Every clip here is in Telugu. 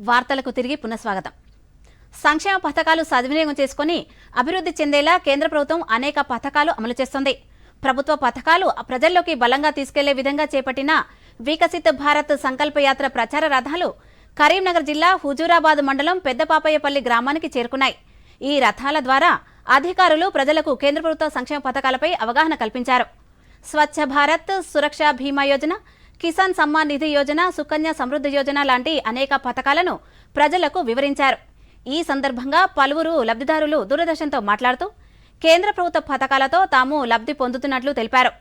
వార్తలకు తిరిగి పునఃస్వాగతం. సంక్షేమ పథకాలు సద్వినియోగం చేసుకుని అభివృద్ధి చెందేలా కేంద్ర ప్రభుత్వం అనేక పథకాలు అమలు చేస్తోంది. ప్రభుత్వ పథకాలు ప్రజల్లోకి బలంగా తీసుకెళ్ళే విధంగా చేపట్టిన వికసిత్ భారత్ సంకల్పయాత్ర ప్రచార రథాలు కరీంనగర్ జిల్లా హుజూరాబాద్ మండలం పెద్దపాపయ్యపల్లి గ్రామానికి చేరుకున్నాయి. ఈ రథాల ద్వారా అధికారులు ప్రజలకు కేంద్ర ప్రభుత్వ సంక్షేమ పథకాలపై అవగాహన కల్పించారు. స్వచ్ఛ భారత్ సురక్ష బీమా యోజన కిసాన్ సమ్మాన్ నిధి యోజన సుకన్య సమృద్ధి యోజన లాంటి అనేక పథకాలను ప్రజలకు వివరించారు. ఈ సందర్భంగా పలువురు లబ్ధిదారులు దూరదర్శన్తో మాట్లాడుతూ కేంద్ర ప్రభుత్వ పథకాలతో తాము లబ్ధి పొందుతున్నట్లు తెలిపారు.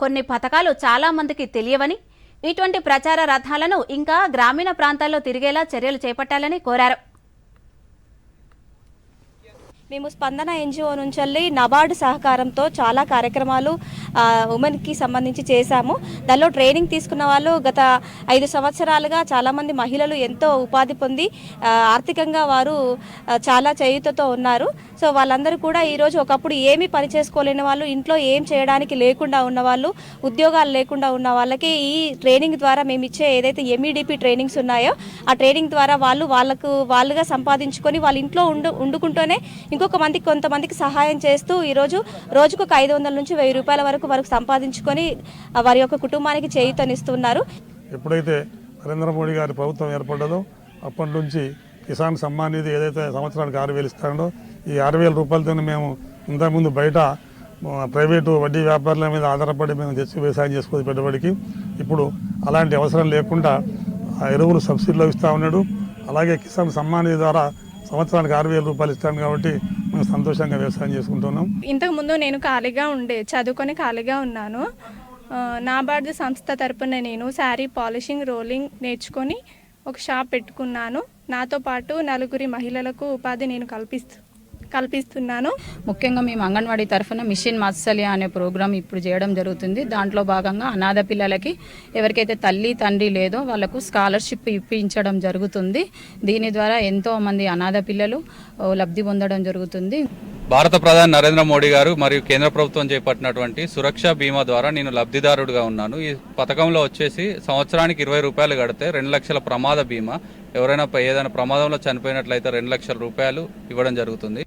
కొన్ని పథకాలు చాలా మందికి తెలియవని ఇటువంటి ప్రచార రథాలను ఇంకా గ్రామీణ ప్రాంతాల్లో తిరిగేలా చర్యలు చేపట్టాలని కోరారు. మేము స్పందన ఎన్జిఓ నుంచి వెళ్ళి నబార్డు సహకారంతో చాలా కార్యక్రమాలు ఉమెన్కి సంబంధించి చేశాము. దానిలో ట్రైనింగ్ తీసుకున్న వాళ్ళు గత ఐదు సంవత్సరాలుగా చాలామంది మహిళలు ఎంతో ఉపాధి పొంది ఆర్థికంగా వారు చాలా చేయుతతో ఉన్నారు. సో వాళ్ళందరూ కూడా ఈరోజు ఒకప్పుడు ఏమీ పని చేసుకోలేని వాళ్ళు ఇంట్లో ఏం చేయడానికి లేకుండా ఉన్న వాళ్ళు ఉద్యోగాలు లేకుండా ఉన్న వాళ్ళకి ఈ ట్రైనింగ్ ద్వారా మేము ఇచ్చే ఏదైతే ఎంఈడిపి ట్రైనింగ్స్ ఉన్నాయో ఆ ట్రైనింగ్ ద్వారా వాళ్ళు వాళ్ళకు వాళ్ళుగా సంపాదించుకొని వాళ్ళ ఇంట్లో ఉండు ఉండుకుంటూనే ఇంకొక మందికి కొంతమందికి సహాయం చేస్తూ ఈరోజు రోజుకు ఒక ఐదు వందల నుంచి వెయ్యి రూపాయల వరకు వరకు సంపాదించుకొని వారి యొక్క కుటుంబానికి చేయుతనిస్తున్నారు. ఎప్పుడైతే నరేంద్ర మోడీ గారి ప్రభుత్వం ఏర్పడ్డదో అప్పటి నుంచి కిసాన్ సమ్మాన్ నిధి ఏదైతే సంవత్సరానికి ఆరు వేలు ఇస్తాడో ఈ ఆరు వేల రూపాయలతో మేము ఇంతకుముందు బయట ప్రైవేటు వడ్డీ వ్యాపారుల మీద ఆధారపడి మేము తెచ్చి వ్యవసాయం చేసుకోవచ్చు పెట్టుబడికి ఇప్పుడు అలాంటి అవసరం లేకుండా ఆ ఎరువులు సబ్సిడీలో ఇస్తూ ఉన్నాడు. అలాగే కిసాన్ సమ్మాన్ ద్వారా సంవత్సరానికి ఆరు వేల రూపాయలు ఇస్తాను కాబట్టి మేము సంతోషంగా వ్యవసాయం చేసుకుంటున్నాం. ఇంతకు ముందు నేను ఖాళీగా ఉండే చదువుకొని ఖాళీగా ఉన్నాను. నాబార్డు సంస్థ తరపున నేను శారీ పాలిషింగ్ రోలింగ్ నేర్చుకొని ఒక షాప్ పెట్టుకున్నాను. నాతో పాటు నలుగురి మహిళలకు ఉపాధి నేను కల్పిస్తూ కల్పిస్తున్నాను. ముఖ్యంగా మేము అంగన్వాడీ తరఫున మిషన్ మత్సల్య అనే ప్రోగ్రాం ఇప్పుడు చేయడం జరుగుతుంది. దాంట్లో భాగంగా అనాథ పిల్లలకి ఎవరికైతే తల్లి తండ్రి లేదో వాళ్ళకు స్కాలర్షిప్ ఇప్పించడం జరుగుతుంది. దీని ద్వారా ఎంతో మంది అనాథ పిల్లలు లబ్ధి పొందడం జరుగుతుంది. భారత ప్రధాని నరేంద్ర మోడీ గారు మరియు కేంద్ర ప్రభుత్వం చేపట్టినటువంటి సురక్ష బీమా ద్వారా నేను లబ్ధిదారుడిగా ఉన్నాను. ఈ పథకంలో వచ్చేసి సంవత్సరానికి ఇరవై రూపాయలు కడితే రెండు లక్షల ప్రమాద బీమా. ఎవరైనా ఏదైనా ప్రమాదంలో చనిపోయినట్లయితే రెండు లక్షల రూపాయలు ఇవ్వడం జరుగుతుంది.